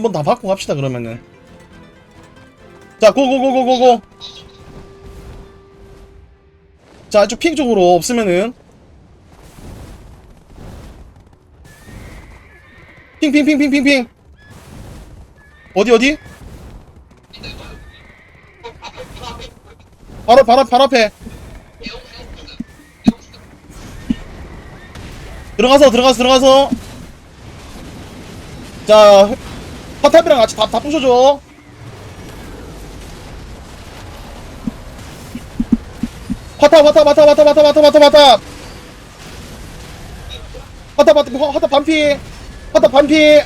한번 다 받고 갑시다 그러면은. 자 고고고고고고. 자 이쪽 핑 쪽으로 없으면은. 핑핑핑핑핑핑. 어디 어디? 바로 바로 바로 앞에. 들어가서 들어가서 들어가서. 자 파탑이랑 같이 다, 다 부셔줘. 파탑 파탑 파탑 파탑 파탑 파탑 파탑 파탑. 파탑 파탑 파탑 반피. 파탑 반피.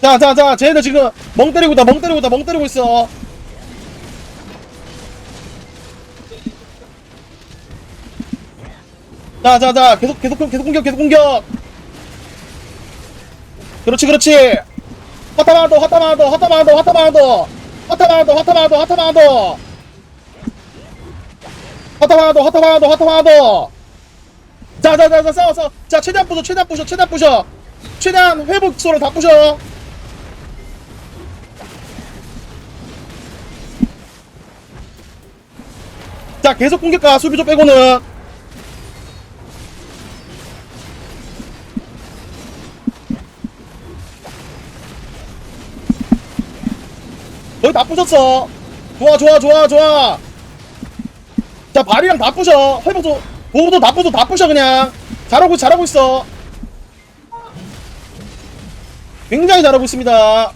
자자자 쟤네들 지금 멍 때리고 있다 멍 때리고 있다 멍 때리고 있어. 자자자 계속 계속 계속 공격 계속 공격 그렇지 그렇지. 화타마더화타마더화타마더화타마더화타마더화타마더화타마더화타마더화타마더화타마더 자자자자 싸워 싸워. 자 최대한 부셔 최대한 부셔 최대한 부셔. 최대한 회복소를 다 부셔. 자 계속 공격가 수비조 빼고는 다 부셨어. 좋아 좋아 좋아 좋아. 자 발이랑 다 부셔. 회복도 보호도 다 부셔 다 부셔 그냥. 잘하고 잘하고 있어. 굉장히 잘하고 있습니다.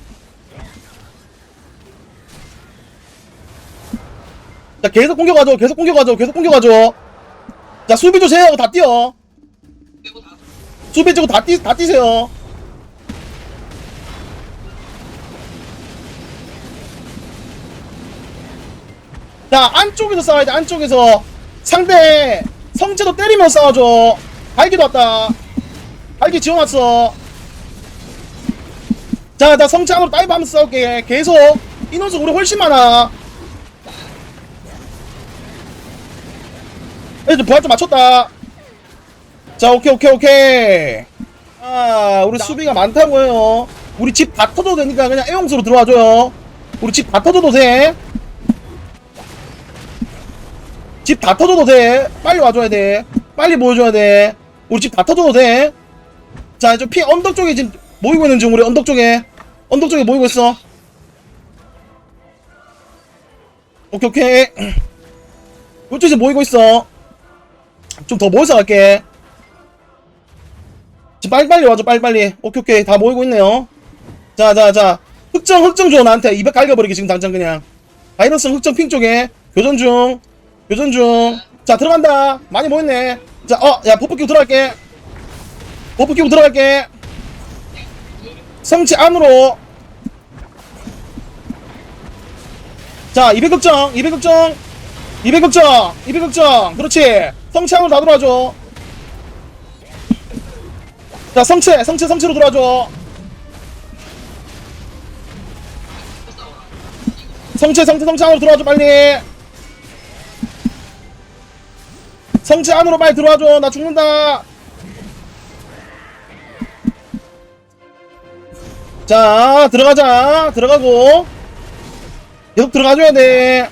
자 계속 공격하죠 계속 공격하죠 계속 공격하죠. 자 수비조 제하고 다 뛰어. 수비 지고 다, 뛰, 다 뛰세요 자 안쪽에서 싸워야 돼 안쪽에서. 상대 성체도 때리면 싸워줘. 발기도 왔다. 발기 지원왔어. 자 나 성체 안으로 다이브 하면서 싸울게. 계속. 인원수 우리 훨씬 많아. 애들 부활 좀 맞췄다. 자 오케이 오케이 오케이. 아 우리 수비가 많다고요. 우리 집 다 터져도 되니까 그냥 애용수로 들어와줘요. 우리 집 다 터져도 돼 집 다 터져도 돼. 빨리 와줘야 돼. 빨리 보여줘야 돼. 우리 집 다 터져도 돼. 자, 저 피 언덕 쪽에 지금 모이고 있는 중, 우리 언덕 쪽에. 언덕 쪽에 모이고 있어. 오케이, 오케이. 이쪽에서 모이고 있어. 좀 더 모여서 갈게. 지금 빨리빨리 와줘, 빨리빨리. 오케이, 오케이. 다 모이고 있네요. 자, 자, 자. 흑정, 흑정 줘, 나한테. 200 갈겨버리게, 지금 당장 그냥. 바이러스 흑정 핑 쪽에. 교전 중. 교전 중. 자, 들어간다. 많이 모였네. 자, 어, 야, 버프 끼고 들어갈게. 버프 끼고 들어갈게. 성치 안으로. 자, 200극정, 200극정, 200극정, 200극정. 그렇지. 성치 안으로 다 들어와줘. 자, 성체, 성체, 성체로 들어와줘. 성체, 성체, 성체 안으로 들어와줘, 빨리. 성체 안으로 빨리 들어와줘. 나 죽는다. 자 들어가자. 들어가고. 계속 들어가줘야 돼.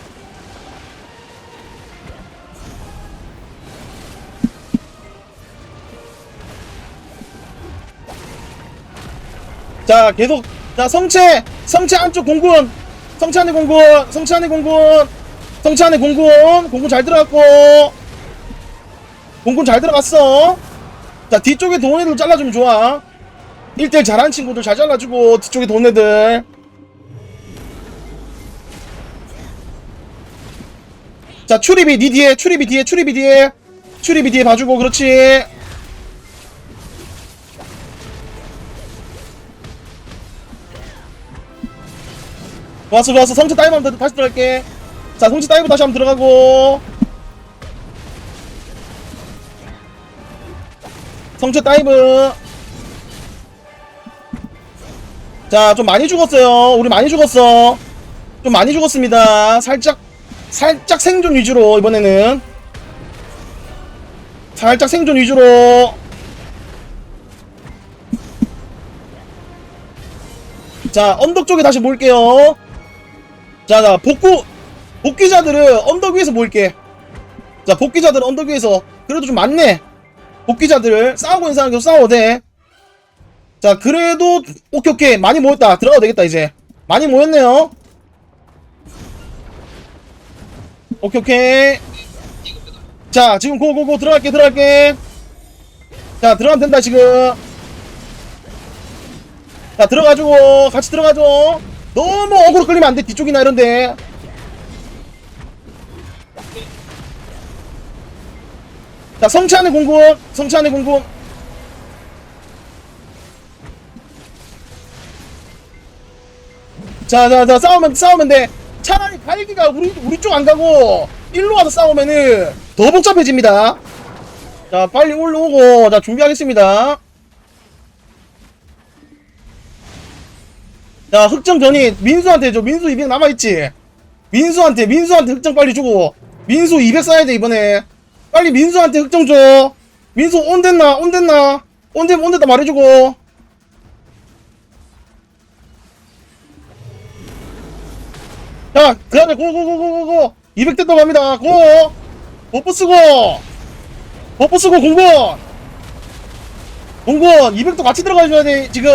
자, 계속. 자 성체. 성체 안쪽 공군. 성체 안에 공군. 성체 안에 공군. 성체 안에 공군. 공군 잘 들어갔고 공군 잘 들어갔어. 자, 뒤쪽에 도는 애들 잘라주면 좋아. 1대1 잘하는 친구들 잘 잘라주고, 뒤쪽에 도는 애들. 자, 추리비 니 뒤에, 추리비 뒤에, 추리비 뒤에. 추리비 뒤에 봐주고, 그렇지. 좋았어, 좋았어. 성체 다이브 한번 더- 다시 들어갈게. 자, 성체 다이브 다시 한번 들어가고. 성체 다이브. 자 좀 많이 죽었어요. 우리 많이 죽었어. 좀 많이 죽었습니다. 살짝 살짝 생존 위주로 이번에는. 살짝 생존 위주로. 자 언덕 쪽에 다시 모일게요. 자자 복구 복귀자들은 언덕 위에서 모일게. 자 복귀자들은 언덕 위에서. 그래도 좀 많네 복귀자들 싸우고 있는 사람 계속 싸워도 돼자 그래도 오케이 오케이. 많이 모였다. 들어가도 되겠다 이제. 많이 모였네요. 오케이 오케이. 자 지금 고고고. 들어갈게 들어갈게. 자 들어가면 된다 지금. 자 들어가지고 같이 들어가죠 너무 어그로 끌리면 안 돼. 뒤쪽이나 이런데 자 성찬의 공군 성찬의 공군 자자자 싸우면 싸우면 돼. 차라리 갈기가 우리 우리 쪽 안 가고 일로 와서 싸우면은 더 복잡해집니다. 자 빨리 올라오고 자 준비하겠습니다. 자 흑정 전이 민수한테 줘. 민수 200 남아있지? 민수한테 민수한테 흑정 빨리 주고. 민수 200 써야 돼 이번에 빨리 민수한테 흑정 줘. 민수 온댔나? 온댔나? 온댔 온댔다 말해주고. 자 그다음에 고고고고고고. 200 됐다고 합니다. 고. 버프 쓰고. 버프 쓰고 공군 공군 200도 같이 들어가줘야 돼 지금.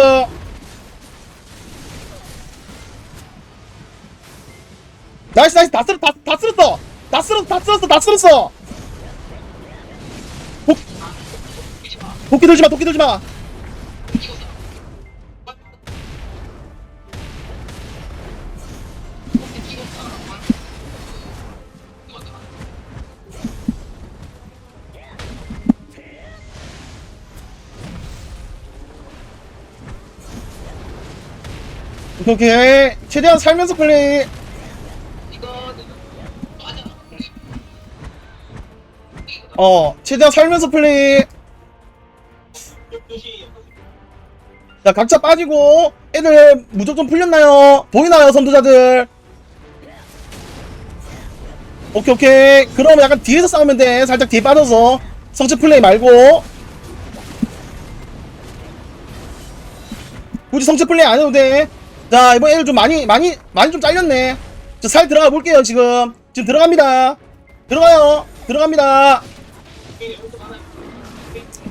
나이스 나이스. 다 쓸었 다, 다 쓸었어. 다 쓸었어 다 쓸었어 다 쓸었어 도끼 들지 마 도끼 들지마. 오케이 오케이 최대한 살면서 플레이. 어 최대한 살면서 플레이 자 각자 빠지고 애들 무조건 풀렸나요? 보이나요 선두자들? 오케이 오케이. 그럼 약간 뒤에서 싸우면 돼. 살짝 뒤에 빠져서. 성체 플레이 말고. 굳이 성체 플레이 안 해도 돼자 이번 애들 좀 많이 많이 많이 좀 잘렸네. 저살 들어가 볼게요 지금. 지금 들어갑니다. 들어가요. 들어갑니다.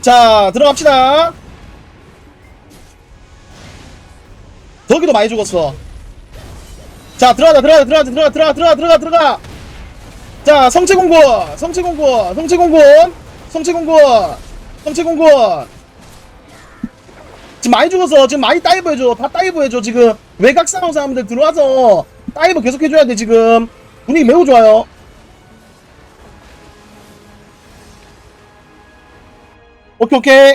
자 들어갑시다 저기도 많이 죽었어. 자 들어가자 들어가자 들어가자 들어가 들어가 들어가 들어가 들어가. 자 성체공군 성체공군 성체공군 성체공군 성체공군. 지금 많이 죽었어. 지금 많이 다이브 해줘. 다 다이브 해줘 지금. 외곽 싸움 사람들 들어와서 다이브 계속 해줘야 돼 지금. 분위기 매우 좋아요. 오케이 오케이.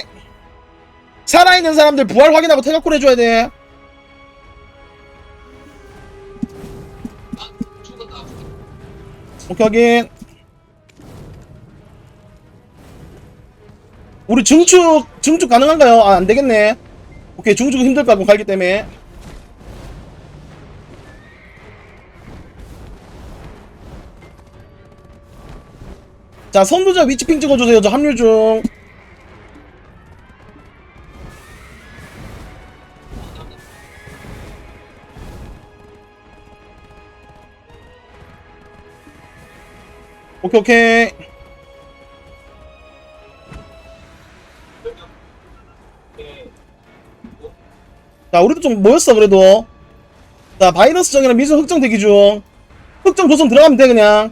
살아있는 사람들 부활 확인하고 태각콜 해줘야 돼 오케이 확인. 우리 증축 증축 가능한가요? 아 안되겠네. 오케이 증축 힘들 것 같고 갈기 때문에. 자 선두자 위치핑 찍어주세요. 저 합류 중 오케이 오케이. 자 우리도 좀 모였어 그래도. 자 바이러스 정이랑 미수 흑정 대기 중. 흑정 조성 들어가면 돼 그냥.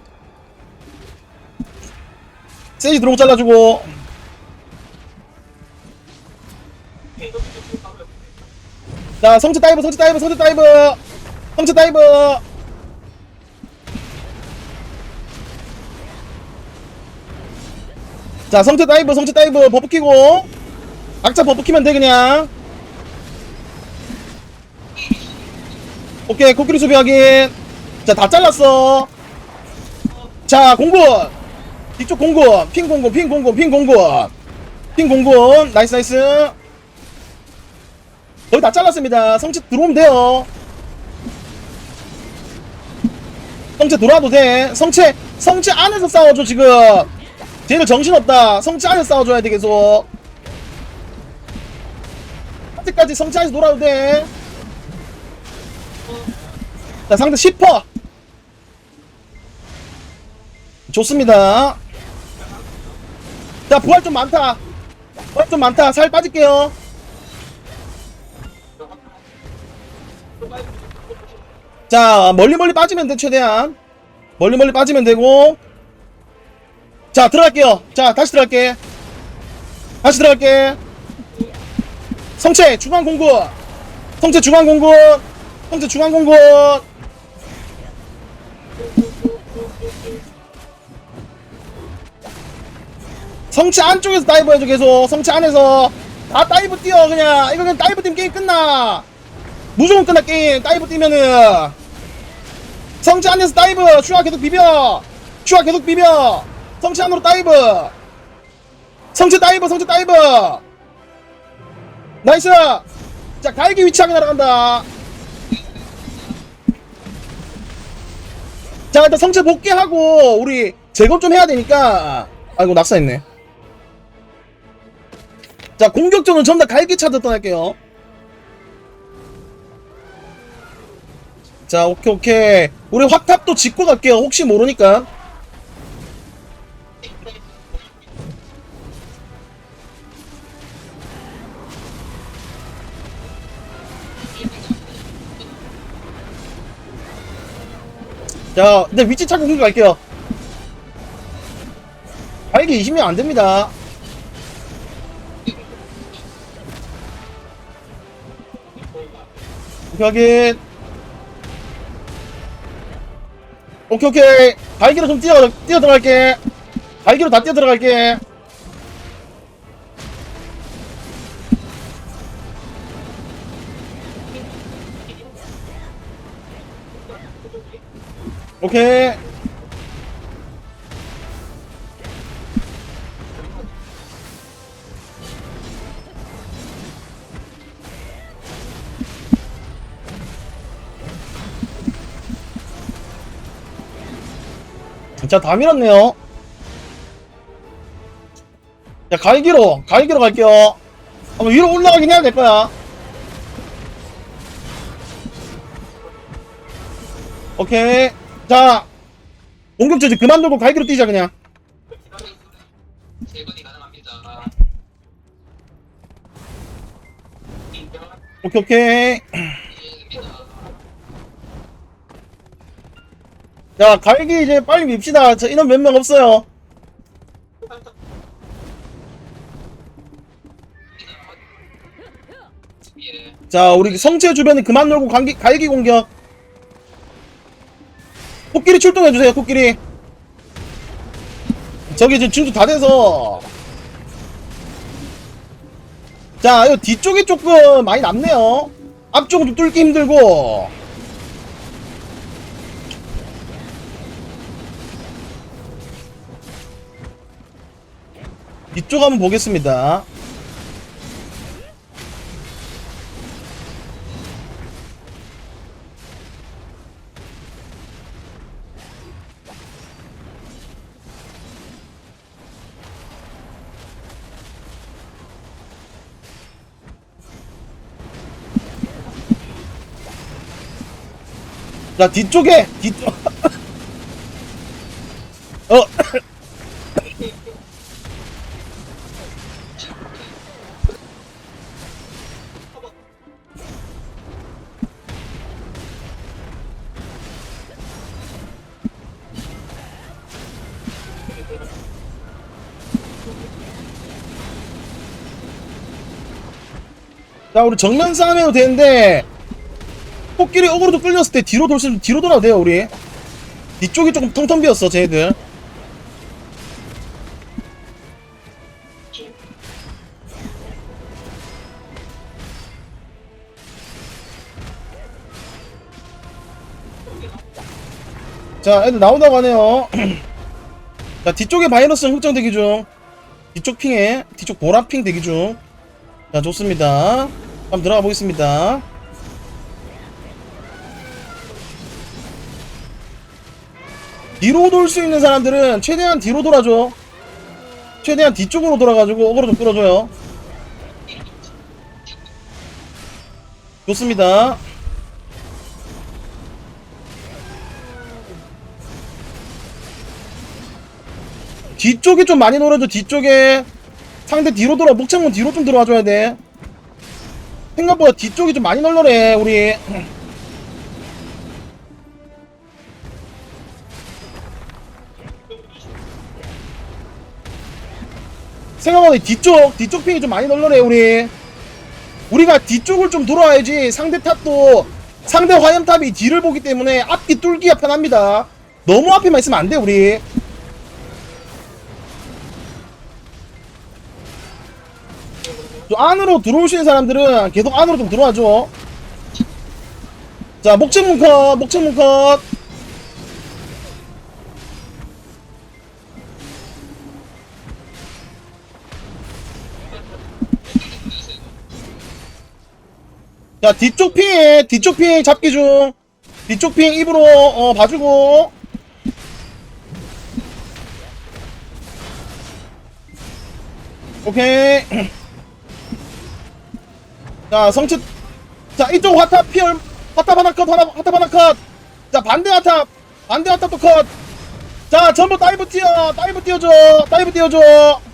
세지 들어오고 잘라주고. 자 성체 다이브 성체 다이브 성체 다이브. 성체 다이브 자 성체 다이브 성체 다이브. 버프 키고. 각자 버프 키면 돼 그냥. 오케이 코끼리 수비 확인. 자다 잘랐어. 자 공군. 뒤쪽 공군. 핑 공군 핑 공군 핑 공군. 핑 공군. 나이스 나이스. 거의 다 잘랐습니다. 성체 들어오면 돼요. 성체 들어와도 돼. 성체 성체 안에서 싸워줘 지금 쟤들 정신없다. 성체 안에서 싸워줘야 돼 계속. 아직까지 성체 안에서 놀아도 돼. 자 상대 10퍼. 좋습니다. 자 부활 좀 많다. 부활 좀 많다. 살 빠질게요. 자 멀리 멀리 빠지면 돼 최대한. 멀리 멀리 빠지면 되고 자 들어갈게요. 자 다시 들어갈게. 다시 들어갈게. 성체 중앙 공군 성체 중앙 공군 성체 중앙 공군 성체 안쪽에서 다이브 해줘 계속. 성체 안에서. 다 다이브 뛰어 그냥. 이거 그냥 다이브 뛰면 게임 끝나. 무조건 끝나 게임. 다이브 뛰면은. 성체 안에서 다이브. 슈아 계속 비벼. 슈아 계속 비벼 성체 안으로 다이브. 성체 다이브 성체 다이브. 나이스. 자 갈기 위치하게 날아간다. 자 일단 성체 복귀하고 우리 제거 좀 해야 되니까. 아이고 낙사했네. 자 공격전은 전부 다 갈기 차드 떠날게요. 자 오케이 오케이. 우리 확탑도 짚고 갈게요. 혹시 모르니까 자 근데 위치 찾고 공격 갈게요. 발기 20명 안 됩니다. 오케이 확인. 오케이 오케이. 발기로 좀 뛰어 뛰어 들어갈게. 발기로 다 뛰어 들어갈게 오케이 자, 다 밀었네요. 자, 갈기로, 갈기로 갈게요. 한번 위로 올라가긴 해야 될 거야. 오케이. 자, 공격 조지 그만 두고 갈기로 뛰자, 그냥. 오케이, 오케이. 자, 갈기 이제 빨리 밉시다. 저 인원 몇 명 없어요. 예. 자, 우리 성체 주변에 그만 놀고 갈기, 갈기 공격. 출동해주세요, 코끼리. 저기 지금 진주 다 돼서. 자, 이 뒤쪽이 조금 많이 남네요. 앞쪽은 좀 뚫기 힘들고. 뒤쪽 한번 보겠습니다. 자 뒤쪽에 뒤쪽 어. 자 우리 정면 싸움 해도 되는데 코끼리 어그로도 끌렸을 때 뒤로 돌수 있으면 뒤로 돌아도 돼요 우리. 뒤쪽이 조금 텅텅 비었어 쟤들. 자 애들 나온다고 하네요. 자 뒤쪽에 바이러스 흑정 대기 중. 뒤쪽 핑에 뒤쪽 보라 핑 대기 중 자 좋습니다. 한번 들어가 보겠습니다 뒤로 돌 수 있는 사람들은 최대한 뒤로 돌아줘. 최대한 뒤쪽으로 돌아가지고 어그로 좀 끌어줘요. 좋습니다. 뒤쪽이 좀 많이 노려줘 뒤쪽에. 상대 뒤로 돌아 목창문 뒤로 좀 들어와줘야 돼. 생각보다 뒤쪽이 좀 많이 널널해 우리. 생각보다 뒤쪽 뒤쪽 핑이 좀 많이 널널해 우리. 우리가 뒤쪽을 좀 돌아야지 상대 탑도 상대 화염탑이 뒤를 보기 때문에 앞뒤 뚫기가 편합니다. 너무 앞에만 있으면 안 돼 우리. 저 안으로 들어오시는 사람들은 계속 안으로 좀 들어와줘. 자 목재문 컷 목재문 컷 자 뒤쪽 핑 뒤쪽 핑 잡기 중. 뒤쪽 핑 입으로 어 봐주고. 오케이. 자 성체 자 이쪽 화탑 피얼 화탑 하나 컷 하나 화탑 하나 컷자 반대 화탑 반대 화탑 또컷자 전부 다이브 뛰어 다이브 뛰어줘 다이브 뛰어줘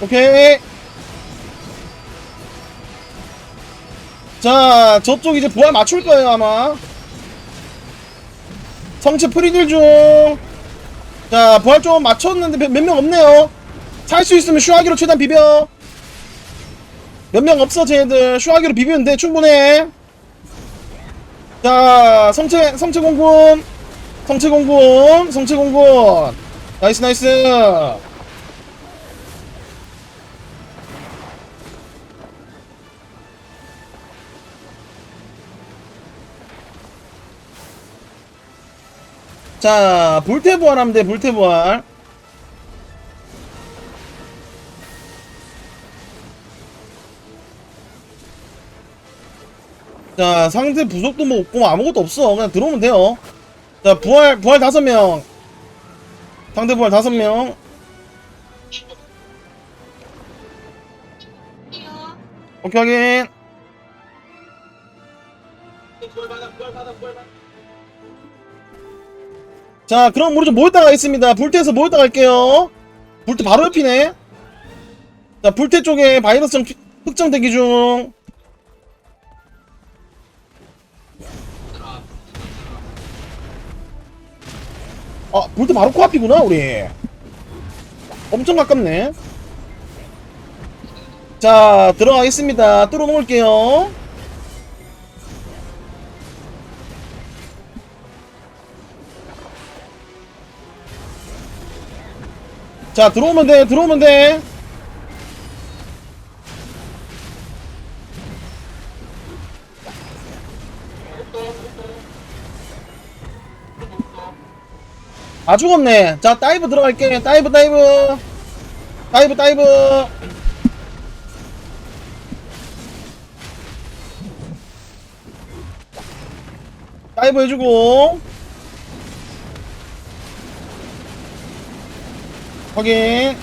오케이. 자 저쪽 이제 부활 맞출 거예요 아마. 성체 프리딜 중자 부활 좀 맞췄는데 몇 명 없네요. 살 수 있으면 슈하기로 최대한 비벼. 몇 명 없어 쟤네들. 슈하기로 비비면 돼 충분해. 자 성체 성체 공군. 성체 공군 성체 공군. 나이스 나이스 자, 불태부활 하면 돼, 불태부활. 자, 상대 부속도 뭐 없고 아무것도 없어. 그냥 들어오면 돼요. 자, 부활, 부활 다섯 명. 상대 부활 다섯 명. 오케이, 확인. 자, 그럼 우리 좀 모였다 가겠습니다. 불태에서 모였다 갈게요. 불태 바로 옆이네. 자, 불태 쪽에 바이러스 피- 흑정 대기 중. 아, 불태 바로 코앞이구나, 우리. 엄청 가깝네. 자, 들어가겠습니다. 뚫어 놓을게요. 자 들어오면 돼 들어오면 돼. 아 죽었네. 자 다이브 들어갈게. 다이브 다이브. 다이브 다이브. 다이브 해주고 확인.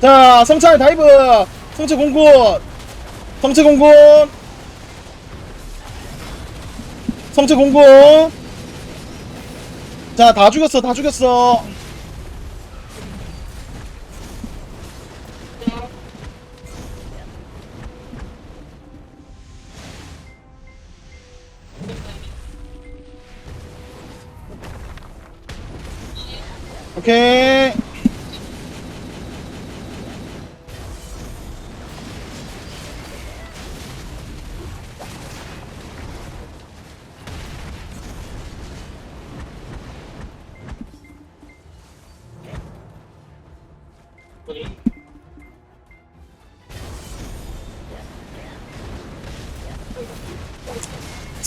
자 성찰 다이브. 성체 공군 성체 공군. 성체 공군. 자 다 죽였어 다 죽였어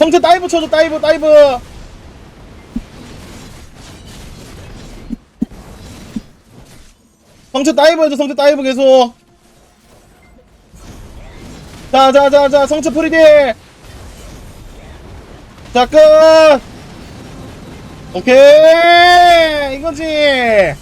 성태 다이브 쳐줘 다이브 다이브. 성체 다이브 해줘 성체 다이브 계속. 자자자자 성체 프리디 자끝. 오케이 이거지